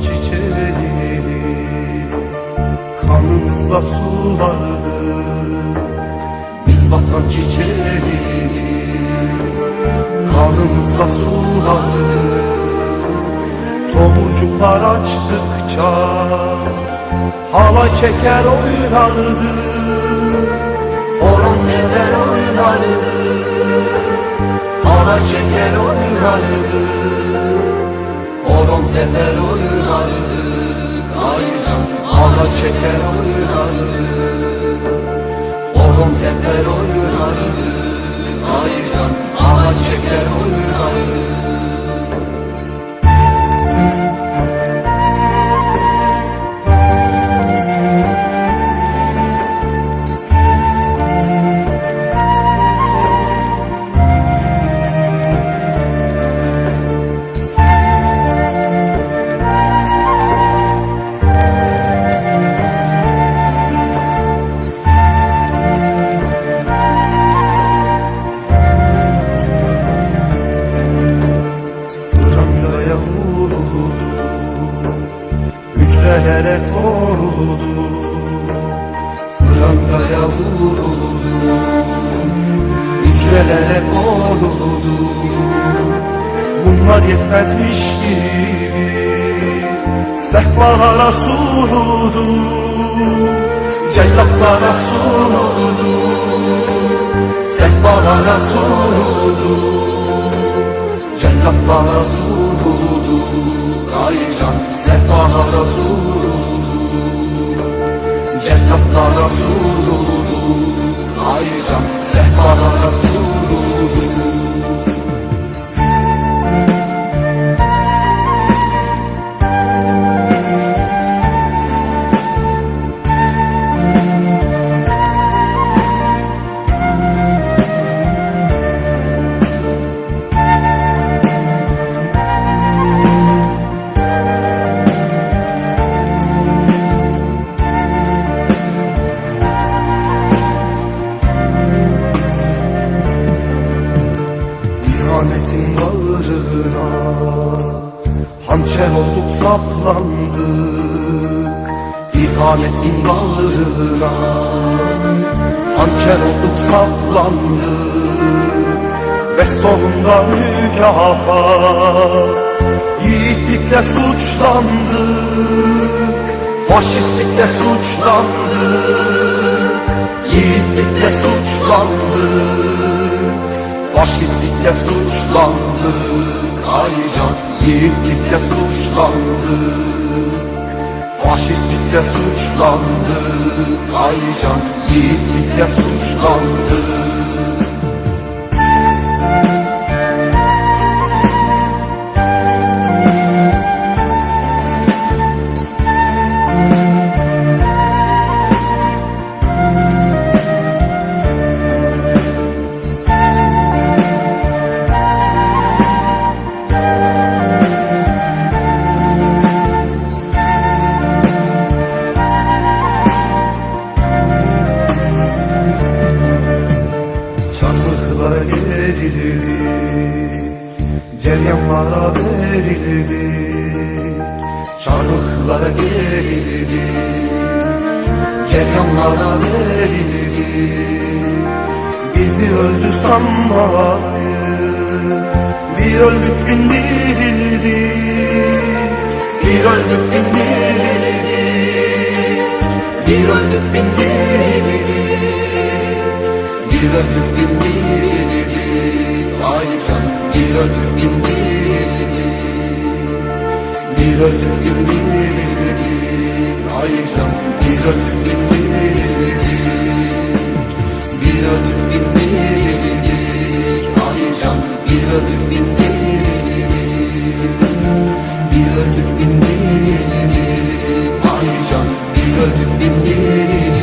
çiçeğini Kanımızla sulardı Biz vatan çiçeğini Kanımızla sulardı Tomurcuklar açtıkça Halay çeker oynardı Horon teller oynardı Halay çeker oynardı Horon teller oynardı Aycan Halay çeker oynardı Horon teller oynardı Aycan Halay çeker oynardı Hücrelere konuldu Brandaya vuruldu Hücrelere konuldu Bunlar yetmezmiş gibi Sehpalara sunuldu Cellatlara sunuldu Sehpalara sunuldu Cellatlara sunuldu Cellatlara sunuldu Aycan sehpalara sunuldu saplandık İhanetin ağırına Hançer olduk saplandık Ve sonunda mükafat. Yiğitlikle suçlandık Faşistlikle suçlandık. Yiğitlikle suçlandık Faşistlikle suçlandık Aycan yiğitlikle suçlandık Faşistlikle suçlandık Aycan yiğitlikle suçlandık Ceryanlara verildik Çarmıhlara gerildik. Ceryanlara verildik Bizi öldü sanmayın. Bir öldük bin dirildik Bir öldük bin dirildik. Bir öldük bin dirildik bir öldük bin dirilik bir ömür bin bir Bir ömür bin bir Ay can bir ömür bin bir Bir ömür bin bir Ay can bir ömür bin bir Bir ömür bin bir Ay can bir ömür bin bir